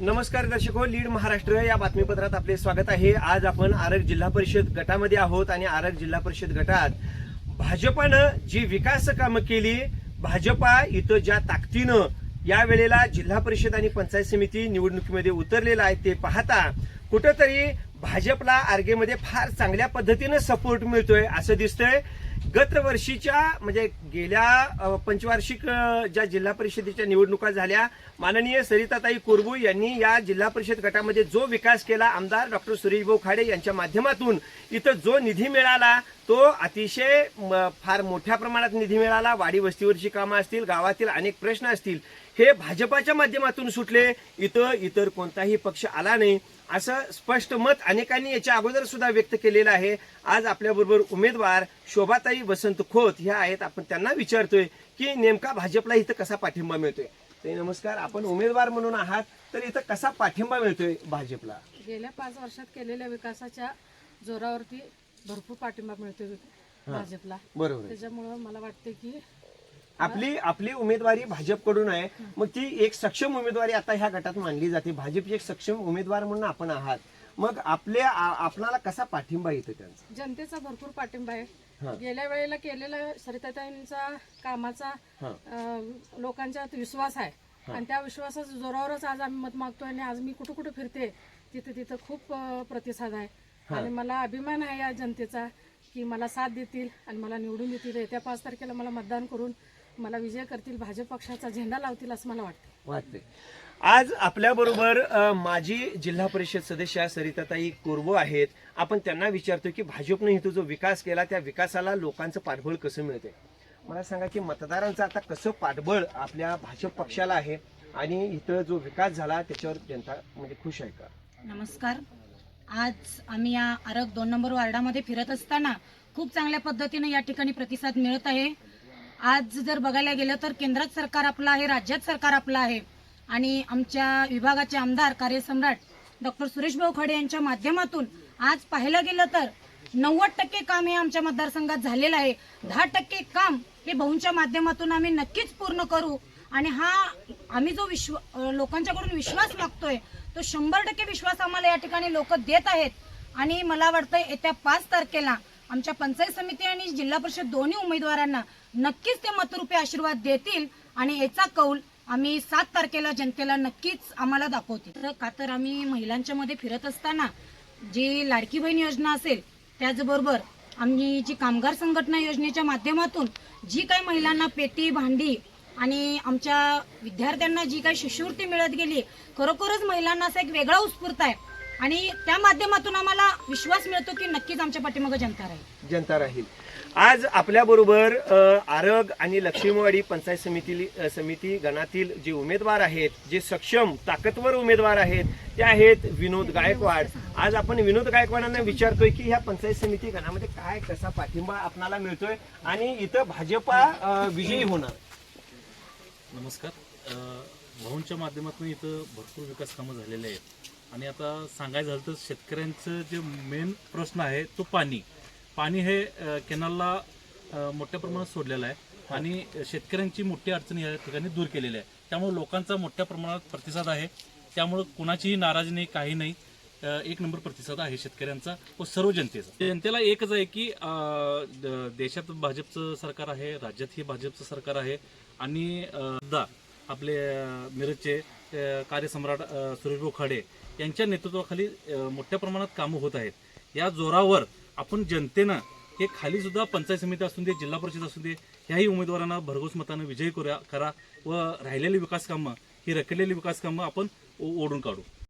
नमस्कार दर्शक हो लीड महाराष्ट्र या बातमीपत्रात आपले स्वागत आहे. आज आपण आरग जिल्हा परिषद गटामध्ये आहोत आणि आरग जिल्हा परिषद गटात भाजपानं जी विकास कामं केली भाजपा इथं ज्या ताकदीनं या वेळेला जिल्हा परिषद आणि पंचायत समिती निवडणुकीमध्ये उतरलेला आहे ते पाहता कुठंतरी भाजपला आरगेमध्ये फार चांगल्या पद्धतीनं सपोर्ट मिळतोय असं दिसतंय. गत वर्षीच्या म्हणजे गेल्या पंचवार्षिक ज्या जिल्हा परिषदेच्या निवडणुका झाल्या माननीय सरिताताई कुरबू यांनी या जिल्हा परिषद गटामध्ये जो विकास केला आमदार डॉक्टर सुरेशभाऊ खाडे यांच्या माध्यमातून इथं जो निधी मिळाला तो अतिशय म, फार मोठ्या प्रमाणात निधी मिळाला. वाडी वस्तीवरची कामं असतील गावातील अनेक प्रश्न असतील हे भाजपाच्या माध्यमातून सुटले. इथं इतर कोणताही पक्ष आला नाही. असं स्पष्ट मत अनेकांनी याच्या अगोदर सुद्धा व्यक्त केलेलं आहे. आज आपल्याबरोबर उमेदवार शोभाताई वसंत खोत ह्या आहेत. आपण त्यांना विचारतोय की नेमका भाजपला इथं कसा पाठिंबा मिळतोय? ताई नमस्कार. आपण उमेदवार म्हणून आहात तर इथं कसा पाठिंबा मिळतोय भाजपला? गेल्या पाच वर्षात केलेल्या विकासाच्या जोरावरती भरपूर पाठिंबा मिळतोय भाजपला. बरोबर आहे. त्याच्यामुळं मला वाटते की आपली आपली उमेदवारी भाजपकडून आहे. मग ती एक सक्षम उमेदवारी आता ह्या गटात मानली जाते. भाजपची एक सक्षम उमेदवार म्हणून आपण आहात. मग आपल्या आ- आपणाला कसा पाठिंबा येतो त्यांचा? जनतेचा भरपूर पाठिंबा हा. आहे गेल्या वेळेला केलेला सरिताताईंचा कामाचा हा. अं, लोकांच्यात विश्वास आहे. आणि त्या विश्वासाच्या जोरावरच आज आम्ही मत मागतोय आणि आज मी कुठं कुठं फिरते तिथे तिथं खूप अं, प्रतिसाद आहे. आणि मला अभिमान आहे या जनतेचा की मला साथ देतील आणि मला निवडून देतील येत्या पाच तारखेला मला मतदान करून मला विजय करतील भाजप पक्षाचा झेंडा लावतील असं मला वाटतं वाटते आज आपल्या बरोबर माजी जिल्हा परिषद सदस्य सरिताताई कोरबो आहेत. आपण त्यांना विचारतो की भाजपने इथं जो विकास केला त्या विकासाला लोकांचं पाठबळ कसं मिळते मला सांगा की मतदारांचं आता कसं पाठबळ आपल्या भाजप पक्षाला आहे आणि इथं जो विकास झाला त्याच्यावर जनता म्हणजे खुश आहे का? नमस्कार. आज आम्ही या आरग दोन नंबर वार्डामध्ये फिरत असताना खूप चांगल्या पद्धतीने या ठिकाणी प्रतिसाद मिळत आहे. आज जर बघायला गेलं तर केंद्रात सरकार आपलं आहे राज्यात सरकार आपलं आहे. आणि आमच्या विभागाचे आमदार कार्यसम्राट डॉक्टर सुरेश भाऊ खडे यांच्या माध्यमातून आज पाहायला गेलं तर नव्वद टक्के काम हे आमच्या मतदारसंघात झालेलं आहे. दहा टक्के काम हे भाऊंच्या माध्यमातून आम्ही नक्कीच पूर्ण करू. आणि हा आम्ही जो विश्व लोकांच्याकडून विश्वास मागतोय तो शंभर टक्के विश्वास आम्हाला या ठिकाणी लोक देत आहेत. आणि मला वाटतं येत्या पाच तारखेला आमच्या पंचायत समिती आणि जिल्हा परिषद दोन्ही उमेदवारांना नक्कीच ते मतरूपी आशीर्वाद देतील. आणि याचा कौल आम्ही सात तारखेला जनतेला नक्कीच आम्हाला दाखवते. तर का तर आम्ही महिलांच्या मध्ये फिरत असताना जी लाडकी बहीण योजना असेल त्याचबरोबर आम्ही जी कामगार संघटना योजनेच्या माध्यमातून जी काही महिलांना पेटी भांडी आणि आमच्या विद्यार्थ्यांना जी काही शिष्यवृत्ती मिळत गेली खरोखरच महिलांना असा एक वेगळा उत्स्फूर्त आहे. आणि त्या माध्यमातून आम्हाला विश्वास मिळतो की नक्कीच आमच्या पाठीमागं जनता राहील. जनता राहील. आज आपल्या बरोबर आरग आणि लक्ष्मीवाडी पंचायत समिती समिती गणातील जे उमेदवार आहेत जे सक्षम ताकदवर उमेदवार आहेत ते आहेत विनोद गायकवाड. आज आपण विनोद गायकवाडांना विचारतोय की ह्या पंचायत समिती गणामध्ये काय कसा पाठिंबा आपणाला मिळतोय? आणि इथं भाजपा अ, विजयी होणार. नमस्कार. अ, भाऊंच्या माध्यमातून इथं भरपूर विकास कामं झालेले आहेत. आणि आता सांगायचं झालं तर शेतकऱ्यांचं जे मेन प्रश्न आहे तो पाणी. पाणी हे कॅनलला मोठ्या प्रमाणात सोडलेलं आहे आणि शेतकऱ्यांची मोठी अडचणी या ठिकाणी दूर केलेली आहे. त्यामुळे लोकांचा मोठ्या प्रमाणात प्रतिसाद आहे. त्यामुळं कुणाचीही नाराजी नाही काही नाही. एक नंबर प्रतिसाद आहे शेतकऱ्यांचा व सर्व जनतेचा. जनतेला एकच आहे की द- देशात भाजपचं सरकार आहे राज्यातही भाजपचं सरकार आहे. आणि आपले मिरजचे कार्यसम्राट सुरेशभाऊ खाडे यांच्या नेतृत्वाखाली मोठ्या प्रमाणात कामं होत आहेत. या जोरावर आपण जनतेनं हे खाली सुद्धा पंचायत समिती असू दे जिल्हा परिषद असू दे ह्याही उमेदवारांना भरघोस मतानं विजयी करूया करा व राहिलेली विकास कामं ही रखडलेली विकास कामं आपण ओ- ओढून काढू.